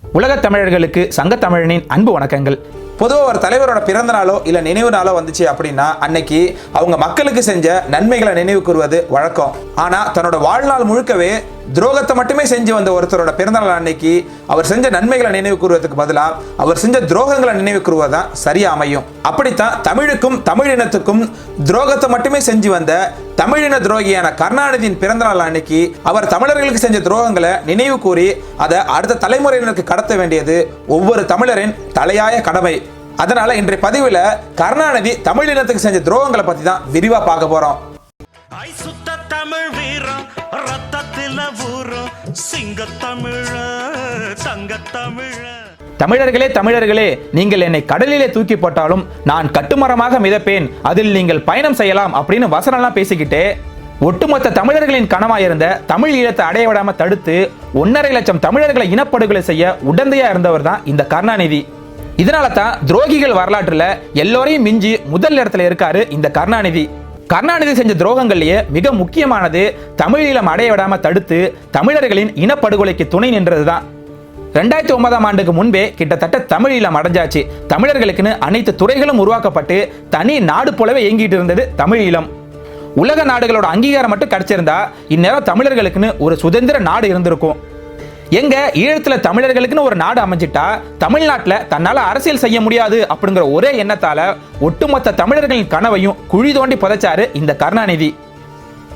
உலகத் தமிழர்களுக்கு சங்கத் தமிழனின் அன்பு வணக்கங்கள். பொதுவாக ஒரு தலைவரோட பிறந்த நாளோ இல்லை நினைவு நாளோ வந்துச்சு அப்படின்னா அன்னைக்கு அவங்க மக்களுக்கு செஞ்ச நன்மைகளை நினைவு கூறுவது வழக்கம். ஆனால் தன்னோட வாழ்நாள் முழுக்கவே துரோகத்தை மட்டுமே செஞ்சு வந்த ஒருத்தரோட பிறந்தநாள் அன்னைக்கு அவர் செஞ்ச நன்மைகளை நினைவு கூறுவதற்கு பதிலாக அவர் செஞ்ச துரோகங்களை நினைவு கூறுவதுதான் சரியா அமையும். அப்படித்தான் தமிழுக்கும் தமிழ் இனத்துக்கும் துரோகத்தை மட்டுமே செஞ்சு வந்த தமிழின துரோகியான கருணாநிதியின் பிறந்தநாள் அன்னைக்கு அவர் தமிழர்களுக்கு செஞ்ச துரோகங்களை நினைவு கூறி அதை அடுத்த தலைமுறையினருக்கு கடத்த வேண்டியது ஒவ்வொரு தமிழரின் தலையாய கடமை. அதனால இன்றைய பதிவில் கருணாநிதி தமிழ் இனத்துக்கு செஞ்ச துரோகங்களை பத்தி தான் விரிவா பார்க்க போறோம். தமிழர்களே தமிழர்களே நீங்கள் என்னை கடலிலே தூக்கி போட்டாலும் நான் கட்டுமரமாக மிதப்பேன். அதில் நீங்கள் பயணம் செய்யலாம் அப்படின்னு வசனம்லாம் பேசிக்கிட்டு ஒட்டுமொத்த தமிழர்களின் கனவாயிருந்த தமிழ் ஈழத்தை அடைய விடாம தடுத்து ஒன்னரை லட்சம் தமிழர்களை இனப்படுகொலை செய்ய உடந்தையா இருந்தவர் தான் இந்த கருணாநிதி. இதனால தான் துரோகிகள் வரலாற்றுல எல்லோரையும் மிஞ்சி முதல் இடத்துல இருக்காரு இந்த கருணாநிதி. கருணாநிதி செஞ்ச துரோகங்கள்லயே மிக முக்கியமானது தமிழீழம் அடைய விடாமல் தடுத்து தமிழர்களின் இனப்படுகொலைக்கு துணை நின்றது தான் ரெண்டாயிரத்தி ஒன்பதாம் ஆண்டுக்கு முன்பே கிட்டத்தட்ட தமிழீழம் அடைஞ்சாச்சு தமிழர்களுக்குன்னு அனைத்து துறைகளும் உருவாக்கப்பட்டு தனி நாடு போலவே இயங்கிட்டு இருந்தது தமிழீழம் உலக நாடுகளோட அங்கீகாரம் மட்டும் கிடைச்சிருந்தா இந்நேரம் தமிழர்களுக்குன்னு ஒரு சுதந்திர நாடு இருந்திருக்கும். எங்க ஈழத்துல தமிழர்களுக்குன்னு ஒரு நாடு அமைஞ்சிட்டா தமிழ்நாட்டுல தன்னால அரசியல் செய்ய முடியாது அப்படிங்கிற ஒரே எண்ணத்தால ஒட்டுமொத்த தமிழர்களின் கனவையும் குழி தோண்டி புதைச்சாரு இந்த கருணாநிதி.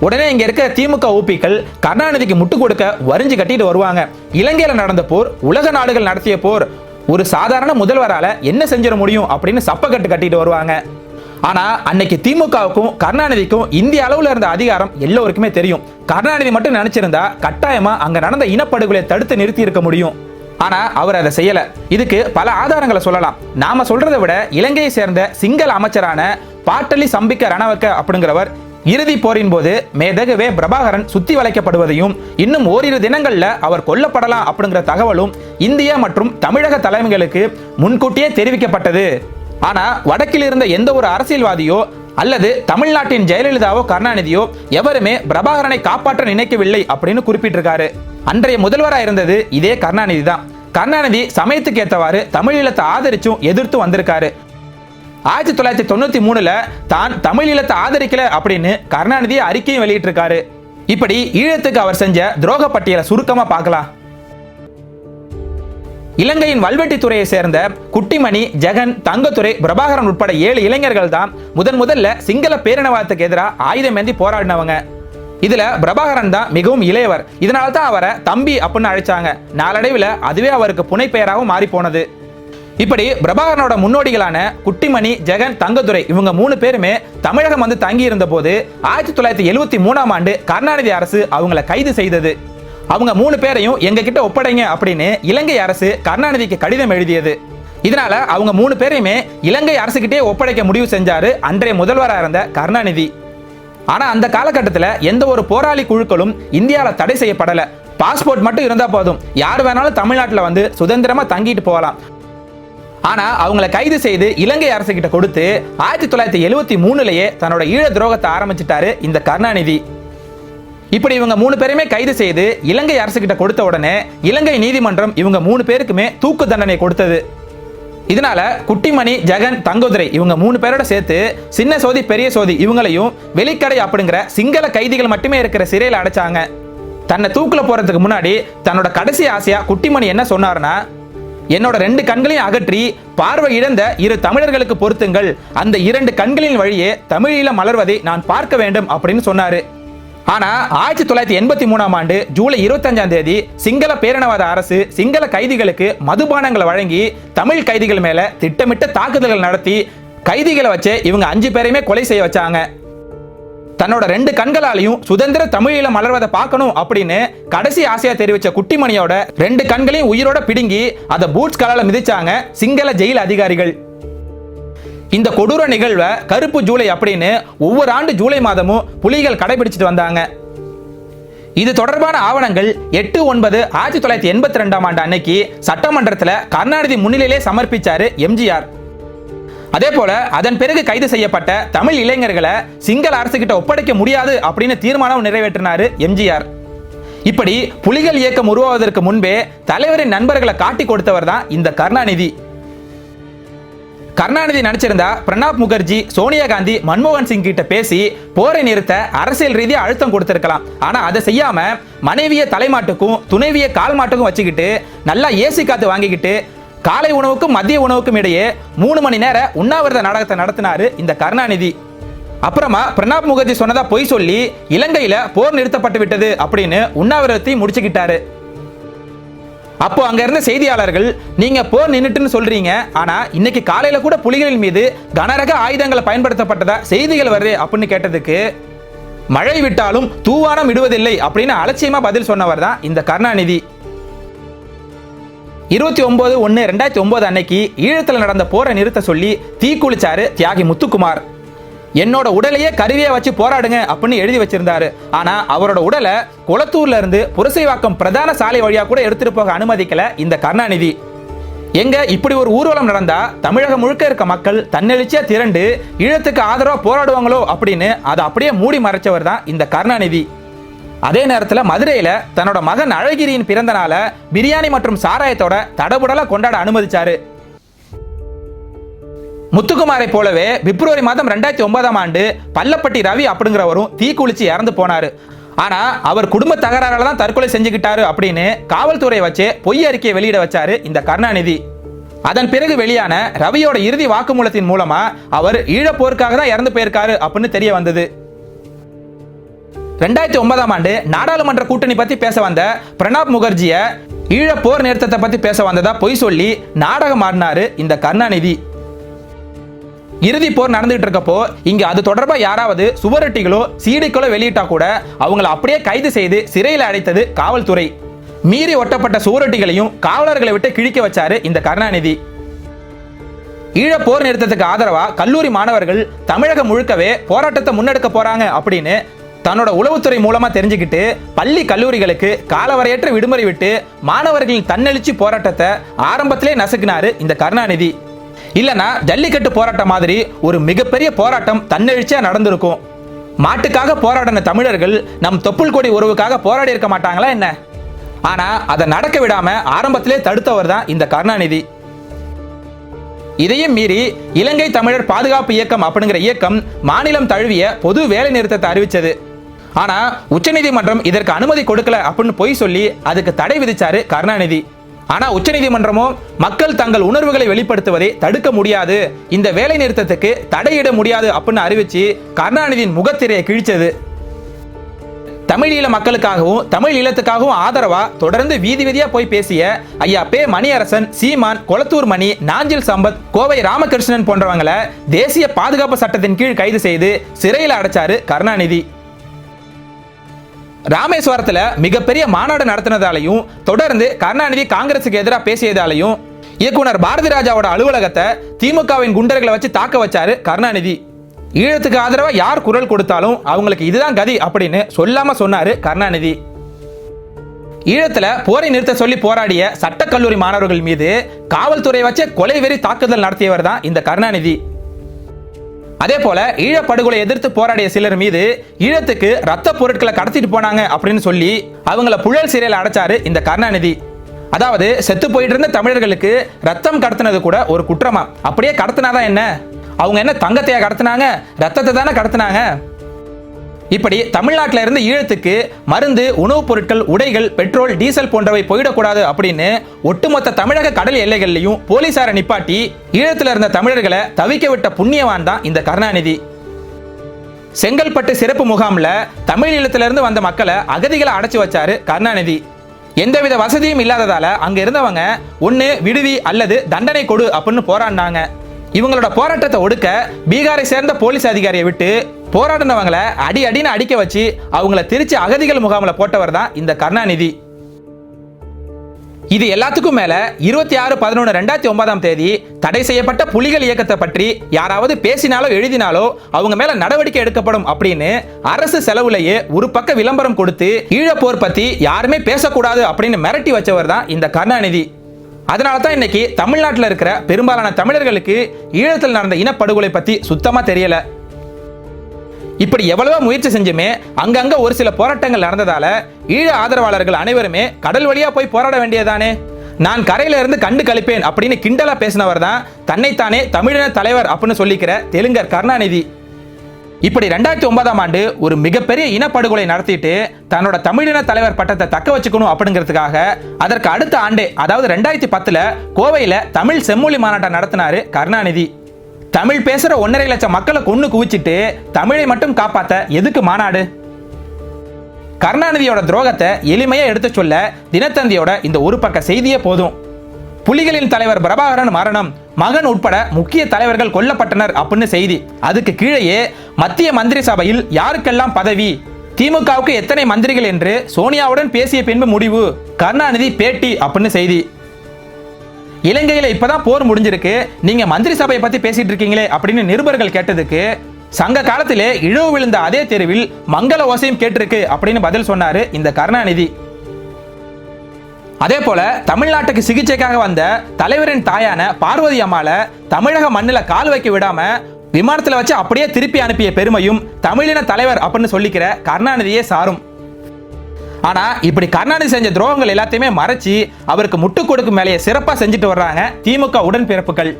உடனே இங்க இருக்க திமுக ஓபிக்கள் கருணாநிதிக்கு முட்டு கொடுக்க வரிஞ்சு கட்டிட்டு வருவாங்க. இலங்கையில நடந்த போர் உலக நாடுகள் நடத்திய போர் ஒரு சாதாரண முதல்வரால என்ன செஞ்சிட முடியும் அப்படின்னு சப்பக்கட்டு கட்டிட்டு வருவாங்க. ஆனா அன்னைக்கு திமுகவுக்கும் கருணாநிதிக்கும் இந்திய அளவுல இருந்த அதிகாரம் எல்லோருக்குமே தெரியும். கருணாநிதி மட்டும் நினைச்சிருந்தா கட்டாயமா அங்க நடந்த இனப்படுகொலை தடுத்து நிறுத்தி இருக்க முடியும். ஆனா அவர் அதை செய்யல. இதுக்கு பல ஆதாரங்களை சொல்லலாம். நாம சொல்றதை விட இலங்கையை சேர்ந்த சிங்கள அமைச்சரான பாட்டலி சம்பிக்க ரணவக்க அப்படிங்கிறவர் இறுதி போரின் போது மேதகவே பிரபாகரன் சுத்தி வளைக்கப்படுவதையும் இன்னும் ஓரிரு தினங்கள்ல அவர் கொல்லப்படலாம் அப்படிங்கிற தகவலும் இந்திய மற்றும் தமிழக தலைமைகளுக்கு முன்கூட்டியே தெரிவிக்கப்பட்டது. ஆனா வடக்கில் இருந்த எந்த ஒரு அரசியல்வாதியோ அல்லது தமிழ்நாட்டின் ஜெயலலிதாவோ கருணாநிதியோ எவருமே பிரபாகரனை காப்பாற்ற நினைக்கவில்லை அப்படின்னு குறிப்பிட்டிருக்காரு. அன்றைய முதல்வராக இருந்தது இதே கருணாநிதி தான். கருணாநிதி சமயத்துக்கு ஏற்றவாறு தமிழீழத்தை ஆதரிச்சும் எதிர்த்து வந்திருக்காரு. ஆயிரத்தி தொள்ளாயிரத்தி தொண்ணூத்தி மூணுல தான் தமிழீழத்தை ஆதரிக்கல அப்படின்னு கருணாநிதி அறிக்கையும் வெளியிட்டிருக்காரு. இப்படி ஈழத்துக்கு அவர் செஞ்ச துரோக பட்டியலை சுருக்கமா பார்க்கலாம். இலங்கையின் வல்வெட்டித்துறையை சேர்ந்த குட்டிமணி ஜெகன் தங்கத்துறை பிரபாகரன் உட்பட ஏழு இளைஞர்கள் தான் முதன் முதல்ல சிங்கள பேரினவாதத்துக்கு எதிராக ஆயுதம் ஏந்தி போராடினவங்க. இதுல பிரபாகரன் தான் மிகவும் இளையவர். இதனால தான் அவரை தம்பி அப்படின்னு அழைச்சாங்க. நாளடைவில் அதுவே அவருக்கு புனைப்பெயராகவும் மாறி போனது இப்படி பிரபாகரனோட முன்னோடிகளான குட்டிமணி ஜெகன் தங்கதுரை இவங்க மூணு பேருமே தமிழகம் வந்து தங்கி இருந்த போது ஆயிரத்தி தொள்ளாயிரத்தி எழுபத்தி மூணாம் ஆண்டு கருணாநிதி அரசு அவங்கள கைது செய்தது. அவங்க மூணு பேரையும் எங்ககிட்ட ஒப்படைங்க அப்படின்னு இலங்கை அரசு கருணாநிதிக்கு கடிதம் எழுதியது. இதனால அவங்க மூணு பேரையுமே இலங்கை அரசுகிட்டே ஒப்படைக்க முடிவு செஞ்சாரு அன்றைய முதல்வராக இருந்த கருணாநிதி. ஆனா அந்த காலகட்டத்தில் எந்த ஒரு போராளி குழுக்களும் இந்தியாவில் தடை செய்யப்படல. பாஸ்போர்ட் மட்டும் இருந்தா போதும். யார் வேணாலும் தமிழ்நாட்டில் வந்து சுதந்திரமா தங்கிட்டு போகலாம். ஆனா அவங்கள கைது செய்து இலங்கை அரசு கிட்ட கொடுத்து ஆயிரத்தி தொள்ளாயிரத்தி எழுவத்தி மூணுலயே தன்னோட ஈழ துரோகத்தை ஆரம்பிச்சிட்டாரு இந்த கருணாநிதி. இப்படி இவங்க மூணு பேருமே கைது செய்து இலங்கை அரசு கிட்ட கொடுத்த உடனே இலங்கை நீதிமன்றம் இவங்க மூணு பேருக்குமே தூக்கு தண்டனை கொடுத்தது. இதனால குட்டிமணி ஜெகன் தங்கோதுரை இவங்க மூணு பேரோட சேர்த்து சின்ன சோதி பெரிய சோதி இவங்களையும் வெளிக்கடை அப்படிங்கிற சிங்கள கைதிகள் மட்டுமே இருக்கிற சிறையில் அடைச்சாங்க. தன்னை தூக்கில் போறதுக்கு முன்னாடி தன்னோட கடைசி ஆசையா குட்டிமணி என்ன சொன்னாருன்னா என்னோட ரெண்டு கண்களையும் அகற்றி பார்வை இழந்த இரு தமிழர்களுக்கு பொருத்துங்கள். அந்த இரண்டு கண்களின் வழியே தமிழீழ மலர்வதை நான் பார்க்க வேண்டும் அப்படின்னு சொன்னாரு. ஆனா ஆயிரத்தி தொள்ளாயிரத்தி எண்பத்தி மூணாம் ஆண்டு ஜூலை இருபத்தஞ்சாம் தேதி சிங்கள பேரினவாத அரசு சிங்கள கைதிகளுக்கு மதுபானங்களை வழங்கி தமிழ் கைதிகள் மேல திட்டமிட்ட தாக்குதல்கள் நடத்தி கைதிகளை வச்சு இவங்க அஞ்சு பேரையுமே கொலை செய்ய வச்சாங்க. தன்னோட ரெண்டு கண்களாலையும் சுதந்திர தமிழீழ மலர்வதை பார்க்கணும் அப்படின்னு கடைசி ஆசையா தெரிவிச்ச குட்டிமணியோட ரெண்டு கண்களையும் உயிரோட பிடுங்கி அதை பூட்ஸ் கலால மிதிச்சாங்க சிங்கள ஜெயில் அதிகாரிகள். இந்த கொடூர நிகழ்வை கருப்பு ஜூலை அப்படின்னு ஒவ்வொரு ஆண்டு ஜூலை மாதமும் புலிகள் கடைபிடிச்சிட்டு வந்தாங்க. இது தொடர்பான ஆவணங்கள் எட்டு ஒன்பது ஆயிரத்தி தொள்ளாயிரத்தி எண்பத்தி ரெண்டாம் ஆண்டு அன்னைக்கு சட்டமன்றத்தில் கருணாநிதி முன்னிலையிலே சமர்ப்பிச்சாரு எம்ஜிஆர். அதே போல அதன் பிறகு கைது செய்யப்பட்ட தமிழ் இளைஞர்களை சிங்கள அரசு கிட்ட ஒப்படைக்க முடியாது அப்படின்னு தீர்மானம் நிறைவேற்றினாரு எம்ஜிஆர். இப்படி புலிகள் இயக்கம் உருவாவதற்கு முன்பே தலைவரின் நண்பர்களை காட்டி கொடுத்தவர் தான் இந்த கருணாநிதி. கருணாநிதி நினைச்சிருந்தா பிரணாப் முகர்ஜி சோனியா காந்தி மன்மோகன் சிங் கிட்ட பேசி போரை நிறுத்த அரசியல் ரீதியாக அழுத்தம் கொடுத்திருக்கலாம். ஆனா அதை செய்யாம மனைவிய தலைமாட்டுக்கும் துணைவிய கால் மாட்டுக்கும் வச்சுக்கிட்டு நல்லா ஏசி காத்து வாங்கிக்கிட்டு காலை உணவுக்கும் மதிய உணவுக்கும் இடையே மூணு மணி நேர உண்ணாவிரத நாடகத்தை நடத்தினாரு இந்த கருணாநிதி. அப்புறமா பிரணாப் முகர்ஜி சொன்னதா பொய் சொல்லி இலங்கையில போர் நிறுத்தப்பட்டு விட்டது அப்படின்னு உண்ணாவிரதத்தை முடிச்சுக்கிட்டாரு. அப்போ அங்க இருந்த செய்தியாளர்கள் நீங்க போர் நின்னுட்டுன்னு சொல்றீங்க. ஆனா இன்னைக்கு காலையில கூட புலிகளின் மீது கனரக ஆயுதங்களை பயன்படுத்தப்பட்டதா செய்திகள் வருது அப்படின்னு கேட்டதுக்கு மழை விட்டாலும் தூவானம் விடுவதில்லை அப்படின்னு அலட்சியமா பதில் சொன்னவர் தான் இந்த கருணாநிதி. இருபத்தி ஒன்பது ஒன்று ரெண்டாயிரத்தி ஒன்பது அன்னைக்கு ஈழத்தில் நடந்த போரை நிறுத்த சொல்லி தீக்குளிச்சாரு தியாகி முத்துக்குமார். என்னோட உடலையே கருவியா வச்சு போராடுங்க அப்படின்னு எழுதி வச்சிருந்தாரு. ஆனா அவரோட உடலை குளத்தூர்ல இருந்து புரசைவாக்கம் பிரதான சாலை வழியா கூட எடுத்துட்டு போக அனுமதிக்கல இந்த கருணாநிதி. எங்க இப்படி ஒரு ஊர்வலம் நடந்தா தமிழகம் முழுக்க இருக்க மக்கள் தன்னெழுச்சியா திரண்டு ஈழத்துக்கு ஆதரவா போராடுவாங்களோ அப்படின்னு அதை அப்படியே மூடி மறைச்சவர் தான் இந்த கருணாநிதி. அதே நேரத்தில் மதுரையில் தன்னோட மகன் அழகிரியின் பிறந்த நாளை பிரியாணி மற்றும் சாராயத்தோட தடபுடலாக கொண்டாட அனுமதிச்சாரு. முத்துக்குமாரை போலவே பிப்ரவரி மாதம் ரெண்டாயிரத்தி ஒன்பதாம் ஆண்டு பல்லப்பட்டி ரவி அப்படிங்கிறவரும் தீக்குளிச்சு இறந்து போனாரு. ஆனா அவர் குடும்ப தகராறால தான் தற்கொலை செஞ்சுக்கிட்டாரு அப்படின்னு காவல்துறை வச்சு பொய் அறிக்கையை வெளியிட வச்சாரு இந்த கருணாநிதி. அதன் பிறகு வெளியான ரவியோட இறுதி வாக்குமூலத்தின் மூலமா அவர் ஈழப்போருக்காக தான் இறந்து போயிருக்காரு அப்படின்னு தெரிய வந்தது. ரெண்டாயிரத்தி ஒன்பதாம் ஆண்டு நாடாளுமன்ற கூட்டணி பத்தி பேச வந்த பிரணாப் முகர்ஜிய ஈழப்போர் போர் நிறுத்தத்தை பத்தி பேச வந்ததா பொய் சொல்லி நாடகம் ஆடினாரு இந்த கருணாநிதி. இறுதி போர் நடந்துகிட்டு இருக்கப்போ இங்க அது தொடர்பா யாராவது சுவரொட்டிகளோ சீடிகளோ வெளியிட்டா கூட அவங்கள அப்படியே கைது செய்து சிறையில் அடைத்தது காவல்துறை. மீறி ஒட்டப்பட்ட சுவரொட்டிகளையும் காவலர்களை விட்டு கிழிக்க வச்சாரு இந்த கருணாநிதி. ஈழ போர் நிறுத்தத்துக்கு ஆதரவா கல்லூரி மாணவர்கள் தமிழகம் முழுக்கவே போராட்டத்தை முன்னெடுக்க போறாங்க அப்படின்னு தன்னோட உளவுத்துறை மூலமா தெரிஞ்சுக்கிட்டு பள்ளி கல்லூரிகளுக்கு காலவரையற்ற விடுமுறை விட்டு மாணவர்களின் தன்னெழுச்சி போராட்டத்தை ஆரம்பத்திலே நசுக்கினாரு இந்த கருணாநிதி. இல்லைன்னா ஜல்லிக்கட்டு போராட்டம் மாதிரி ஒரு மிகப்பெரிய போராட்டம் தன்னெழுச்சியாக நடந்திருக்கும். மாட்டுக்காக போராடின தமிழர்கள் நம் தொப்புள் கொடி உறவுக்காக போராடி இருக்க மாட்டாங்களா என்ன? ஆனா அதை நடக்க விடாம ஆரம்பத்திலே தடுத்தவர் தான் இந்த கருணாநிதி. இதையும் மீறி இலங்கை தமிழர் பாதுகாப்பு இயக்கம் அப்படிங்கிற இயக்கம் மாநிலம் தழுவிய பொது வேலை நிறுத்தத்தை அறிவிச்சது. ஆனா உச்சநீதிமன்றம் இதற்கு அனுமதி கொடுக்கல அப்படின்னு பொய் சொல்லி அதுக்கு தடை விதிச்சாரு கருணாநிதி. ஆனால் உச்சநீதிமன்றமோ மக்கள் தங்கள் உணர்வுகளை வெளிப்படுத்துவதை தடுக்க முடியாது. இந்த வேலை நிறுத்தத்துக்கு தடையிட முடியாது அப்படின்னு அறிவிச்சு கருணாநிதியின் முகத்திரையை கிழிச்சது. தமிழீழ மக்களுக்காகவும் தமிழ் ஈழத்துக்காகவும் ஆதரவா தொடர்ந்து வீதி வீதியா போய் பேசிய ஐயா பே மணியரசன் சீமான் கொளத்தூர் மணி நாஞ்சில் சம்பத் கோவை ராமகிருஷ்ணன் போன்றவங்களை தேசிய பாதுகாப்பு சட்டத்தின் கீழ் கைது செய்து சிறையில் அடைச்சாரு கருணாநிதி. ராமேஸ்வரத்தில் மிகப்பெரிய மாநாடு நடத்தினதாலையும் தொடர்ந்து கருணாநிதி காங்கிரசுக்கு எதிராக பேசியதாலையும் இயக்குனர் பாரதி ராஜாவோட அலுவலகத்தை திமுகவின் குண்டர்களை வச்சு தாக்க வச்சாரு கருணாநிதி. ஈழத்துக்கு ஆதரவாக யார் குரல் கொடுத்தாலும் அவங்களுக்கு இதுதான் கதி அப்படின்னு சொல்லாம சொன்னாரு கருணாநிதி. ஈழத்தில் போரை நிறுத்த சொல்லி போராடிய சட்டக்கல்லூரி மாணவர்கள் மீது காவல்துறை வச்சு கொலை வெறி தாக்குதல் நடத்தியவர் தான் இந்த கருணாநிதி. அதே போல ஈழப்படுகொலை எதிர்த்து போராடிய சிலர் மீது ஈழத்துக்கு ரத்த பொருட்களை கடத்திட்டு போனாங்க அப்படின்னு சொல்லி அவங்கள புழல் சிறையில் அடைச்சாரு இந்த கருணாநிதி. அதாவது செத்து போயிட்டு இருந்த தமிழர்களுக்கு ரத்தம் கடத்தினது கூட ஒரு குற்றமா? அப்படியே கடத்தினாதான் என்ன? அவங்க என்ன தங்கத்தையா கடத்தினாங்க? ரத்தத்தை தானே கடத்தினாங்க? இப்படி தமிழ்நாட்டில இருந்து ஈழத்துக்கு மருந்து உணவுப் பொருட்கள் உடைகள் பெட்ரோல் டீசல் போன்றவை போயிடக்கூடாது அப்படின்னு ஒட்டுமொத்த தமிழக கடல் எல்லைகள்லையும் போலீசாரை நிப்பாட்டி ஈழத்துல இருந்த தமிழர்களை தவிக்க விட்ட புண்ணியவான் தான் இந்த கருணாநிதி. செங்கல்பட்டு சிறப்பு முகாம்ல தமிழ் ஈழத்திலிருந்து வந்த மக்களை அகதிகளை அடைச்சு வச்சாரு கருணாநிதி. எந்தவித வசதியும் இல்லாததால அங்க இருந்தவங்க ஒண்ணு விடுதி அல்லது தண்டனை கொடு அப்படின்னு போராடினாங்க. இவங்களோட போராட்டத்தை ஒடுக்க பீகாரை சேர்ந்த போலீஸ் அதிகாரியை விட்டு போராடினவங்களை அடி அடின்னு அடிக்க வச்சு அவங்கள திருச்சி அகதிகள் முகாமில் போட்டவர் தான் இந்த கருணாநிதி. இது எல்லாத்துக்கும் மேல இருபத்தி ஆறு பதினொன்று ரெண்டாயிரத்தி ஒன்பதாம் தேதி தடை செய்யப்பட்ட புலிகள் இயக்கத்தை பற்றி யாராவது பேசினாலோ எழுதினாலோ அவங்க மேல நடவடிக்கை எடுக்கப்படும் அப்படின்னு அரசு செலவுலேயே ஒரு பக்க விளம்பரம் கொடுத்து ஈழப்போர் பத்தி யாருமே பேசக்கூடாது அப்படின்னு மிரட்டி வச்சவர் தான் இந்த கருணாநிதி. அதனால தான் இன்னைக்கு தமிழ்நாட்டில் இருக்கிற பெரும்பாலான தமிழர்களுக்கு ஈழத்தில் நடந்த இனப்படுகொலை பத்தி சுத்தமா தெரியல. இப்படி எவ்வளவோ முயற்சி செஞ்சுமே அங்கங்க ஒரு சில போராட்டங்கள் நடந்ததால ஈழ ஆதரவாளர்கள் அனைவருமே கடல் வழியா போய் போராட வேண்டியதானே நான் கரையில இருந்து கண்டு கழிப்பேன் அப்படின்னு கிண்டலா பேசினவர் தான் தன்னைத்தானே தமிழின தலைவர் அப்படின்னு சொல்லிக்கிற தெலுங்கர் கருணாநிதி. இப்படி ரெண்டாயிரத்தி ஒன்பதாம் ஆண்டு ஒரு மிகப்பெரிய இனப்படுகொலை நடத்திட்டு தன்னோட தமிழின தலைவர் பட்டத்தை தக்க வச்சுக்கணும் அப்படிங்கிறதுக்காக அதற்கு அடுத்த ஆண்டே அதாவது ரெண்டாயிரத்தி பத்துல கோவையில தமிழ் செம்மொழி மாநாட்டம் நடத்தினாரு கருணாநிதி. தமிழ் பேசுற ஒன்றரை லட்சம் மக்களை கொன்னு குவிச்சிட்டு தமிழை மட்டும் காப்பாத்த எதுக்கு மாநாடு? கருணாநிதியோட துரோகத்தை எளிமையா எடுத்து சொல்ல தினத்தந்தியோட இந்த ஒரு பக்க செய்தியே போதும். புலிகளின் தலைவர் பிரபாகரன் மரணம் மகன் உட்பட முக்கிய தலைவர்கள் கொல்லப்பட்டனர் அப்படின்னு செய்தி. அதுக்கு கீழேயே மத்திய மந்திரி சபையில் யாருக்கெல்லாம் பதவி? திமுகவுக்கு எத்தனை மந்திரிகள் என்று சோனியாவுடன் பேசிய பின்பு முடிவு. கருணாநிதி பேட்டி அப்படின்னு செய்தி. இலங்கையில இப்பதான் போர் முடிஞ்சிருக்கு. நீங்க மந்திரி சபையை பத்தி பேசிட்டு இருக்கீங்களே அப்படின்னு நிருபர்கள் கேட்டதுக்கு சங்க காலத்திலே இழவு விழுந்த அதே தெருவில் மங்கள ஓசையும் கேட்டிருக்கு அப்படின்னு பதில் சொன்னாரு இந்த கருணாநிதி. அதே போல தமிழ்நாட்டுக்கு சிகிச்சைக்காக வந்த தலைவரின் தாயான பார்வதி அம்மால தமிழக மண்ணில் கால் வைக்க விடாம விமானத்துல வச்சு அப்படியே திருப்பி அனுப்பிய பெருமையும் தமிழின தலைவர் அப்படின்னு சொல்லிக்கிற கருணாநிதியே சாரும். ஆனா இப்படி கருணாநிதி செஞ்ச துரோகங்கள் எல்லாத்தையுமே மறைச்சு அவருக்கு முட்டு கொடுக்கும் வேலையை சிறப்பா செஞ்சுட்டு வர்றாங்க திமுக உடன்பிறப்புகள்.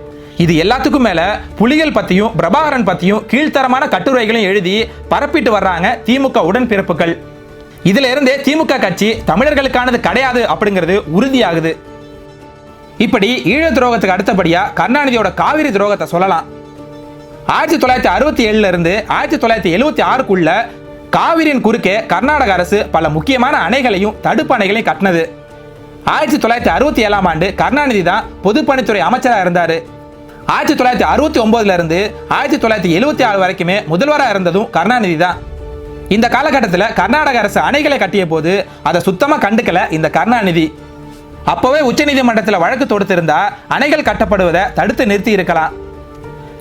இது எல்லாத்துக்கும் மேல புலிகள் பத்தியும் பிரபாகரன் பத்தியும் கீழ்த்தரமான கட்டுரைகளையும் எழுதி பரப்பிட்டு வர்றாங்க திமுக உடன்பிறப்புகள். இதுல இருந்தே திமுக கட்சி தமிழர்களுக்கானது கிடையாது அப்படிங்கிறது உறுதியாகுது. இப்படி ஈழ துரோகத்துக்கு அடுத்தபடியா கருணாநிதியோட காவிரி துரோகத்தை சொல்லலாம். ஆயிரத்தி தொள்ளாயிரத்தி அறுபத்தி ஏழுல இருந்து ஆயிரத்தி தொள்ளாயிரத்தி எழுபத்தி ஆறுக்குள்ள காவிரியின் குறுக்கே கர்நாடக அரசு பல முக்கியமான அணைகளையும் தடுப்பு அணைகளையும் கட்டினது. ஆயிரத்தி தொள்ளாயிரத்தி அறுபத்தி ஏழாம் ஆண்டு கருணாநிதி தான் பொதுப்பணித்துறை அமைச்சராக இருந்தார். ஆயிரத்தி தொள்ளாயிரத்தி அறுபத்தி ஒன்பதுல இருந்து ஆயிரத்தி தொள்ளாயிரத்தி எழுபத்தி ஆறு வரைக்குமே முதல்வராக இருந்ததும் கருணாநிதி தான். இந்த காலகட்டத்தில் கர்நாடக அரசு அணைகளை கட்டிய போது அதை சுத்தமாக கண்டுக்கல இந்த கருணாநிதி. அப்போவே உச்சநீதிமன்றத்தில் வழக்கு தொடுத்திருந்தா அணைகள் கட்டப்படுவதை தடுத்து நிறுத்தி இருக்கலாம்.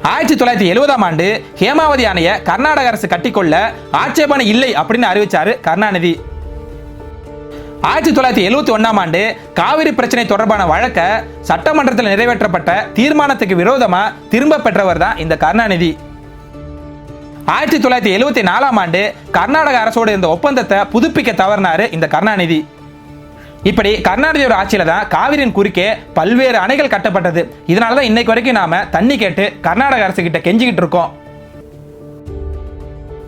ஆயிரத்தி தொள்ளாயிரத்தி எழுபதாம் ஆண்டு ஹேமாவதி அணையை கர்நாடக அரசு கட்டிக்கொள்ள ஆட்சேபனை இல்லை அப்படின்னு அறிவிச்சாரு கருணாநிதி. ஆயிரத்தி தொள்ளாயிரத்தி எழுபத்தி ஒன்னாம் ஆண்டு காவிரி பிரச்சனை தொடர்பான வழக்க சட்டமன்றத்தில் நிறைவேற்றப்பட்ட தீர்மானத்துக்கு விரோதமா திரும்ப பெற்றவர் தான் இந்த கருணாநிதி. ஆயிரத்தி தொள்ளாயிரத்தி எழுபத்தி நாலாம் ஆண்டு கர்நாடக அரசோடு இருந்த ஒப்பந்தத்தை புதுப்பிக்க தவறினாரு இந்த கருணாநிதி. இப்படி கருணாநிதியோட ஆட்சியில தான் காவிரியின் குறுக்கே பல்வேறு அணைகள் கட்டப்பட்டது. இதனால தான் இன்னைக்கு வரைக்கும் நாம தண்ணி கேட்டு கர்நாடக அரசு கிட்ட கெஞ்சிக்கிட்டு இருக்கோம்.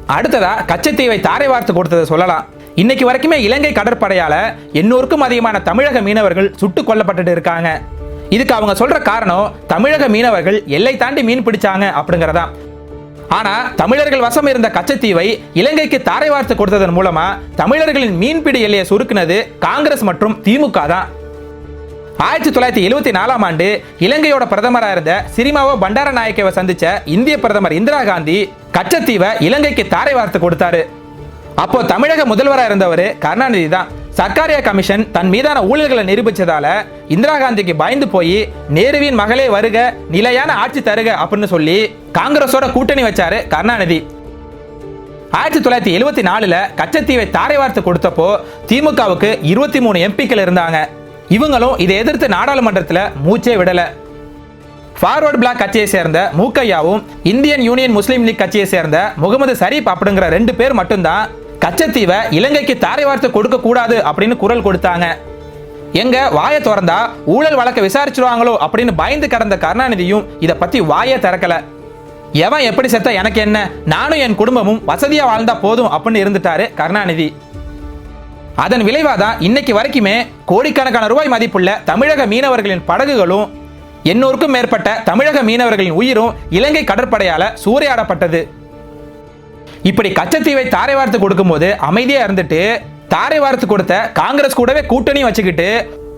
அடுத்ததா கச்சத்தீவை தாரை வார்த்து கொடுத்ததை சொல்லலாம். இன்னைக்கு வரைக்குமே இலங்கை கடற்படையால எண்ணூறுக்கும் அதிகமான தமிழக மீனவர்கள் சுட்டுக் கொல்லப்பட்டுட்டு இருக்காங்க. இதுக்கு அவங்க சொல்ற காரணம் தமிழக மீனவர்கள் எல்லை தாண்டி மீன் பிடிச்சாங்க அப்படிங்கறதான். ஆனா தமிழர்கள் வசம் இருந்த கச்சத்தீவை இலங்கைக்கு தாரை வார்த்து கொடுத்ததன் மூலமா தமிழர்களின் மீன்பிடி எல்லையை சுருக்குனது காங்கிரஸ் மற்றும் திமுக தான். ஆயிரத்தி தொள்ளாயிரத்தி எழுபத்தி நாலாம் ஆண்டு இலங்கையோட பிரதமராக இருந்த சிரிமாவோ பண்டாரநாயக்கவை சந்திச்ச இந்திய பிரதமர் இந்திரா காந்தி கச்சத்தீவை இலங்கைக்கு தாரை வார்த்து கொடுத்தாரு. அப்போ தமிழக முதல்வராக இருந்தவர் கருணாநிதி தான். சர்க்காரியா கமிஷன் தன் மீதான ஊழல்களை நிரூபிச்சதால இந்திரா காந்திக்கு பயந்து போய் நேருவின் மகளே வருக நிலையான ஆட்சி தருக அப்படின்னு சொல்லி காங்கிரஸோட கூட்டணி வச்சாரு கருணாநிதி. ஆயிரத்தி தொள்ளாயிரத்தி எழுபத்தி நாலுல கச்சத்தீவை தாரை வார்த்து கொடுத்தப்போ திமுகவுக்கு இருபத்தி மூணு எம்பிக்கள் இருந்தாங்க. இவங்களும் இதை எதிர்த்து நாடாளுமன்றத்தில் மூச்சே விடல. ஃபார்வர்ட் பிளாக் கட்சியை சேர்ந்த மூக்கையாவும் இந்தியன் யூனியன் முஸ்லீம் லீக் கட்சியை சேர்ந்த முகமது சரீப் அப்படிங்கிற ரெண்டு பேர் மட்டும்தான் கச்சத்தீவை இலங்கைக்கு தாரை வார்த்தை கொடுக்க கூடாது அப்படின்னு குரல் கொடுத்தாங்க. எங்க வாயை திறந்தா ஊழல் வழக்க விசாரிச்சிருவாங்களோ அப்படின்னு பயந்து கடந்த கருணாநிதியும் இதை பத்தி வாயே திறக்கல. எவன் எப்படி செத்த எனக்கு என்ன? நானும் என் குடும்பமும் வசதியா வாழ்ந்தா போதும் அப்படின்னு இருந்துட்டாரு கருணாநிதி. அதன் விளைவாதான் இன்னைக்கு வரைக்குமே கோடிக்கணக்கான ரூபாய் மதிப்புள்ள தமிழக மீனவர்களின் படகுகளும் எண்ணூறுக்கும் மேற்பட்ட தமிழக மீனவர்களின் உயிரும் இலங்கை கடற்படையால சூறையாடப்பட்டது. இப்படி கச்சத்தீவை தாரை வார்த்து கொடுக்கும்போது அமைதியா இருந்துட்டு தாரை வார்த்து கொடுத்த காங்கிரஸ் கூடவே கூட்டணி வச்சுக்கிட்டு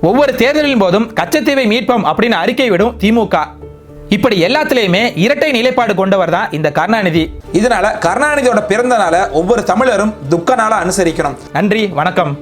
ஒவ்வொரு தேர்தலின் போதும் கச்சத்தீவை மீட்போம் அப்படின்னு அறிக்கை விடும் திமுக. இப்படி எல்லாத்துலயுமே இரட்டை நிலைப்பாடு கொண்டவர் தான் இந்த கருணாநிதி. இதனால கருணாநிதியோட பிறந்த நாளை ஒவ்வொரு தமிழரும் துக்க நாளா அனுசரிக்கணும். நன்றி வணக்கம்.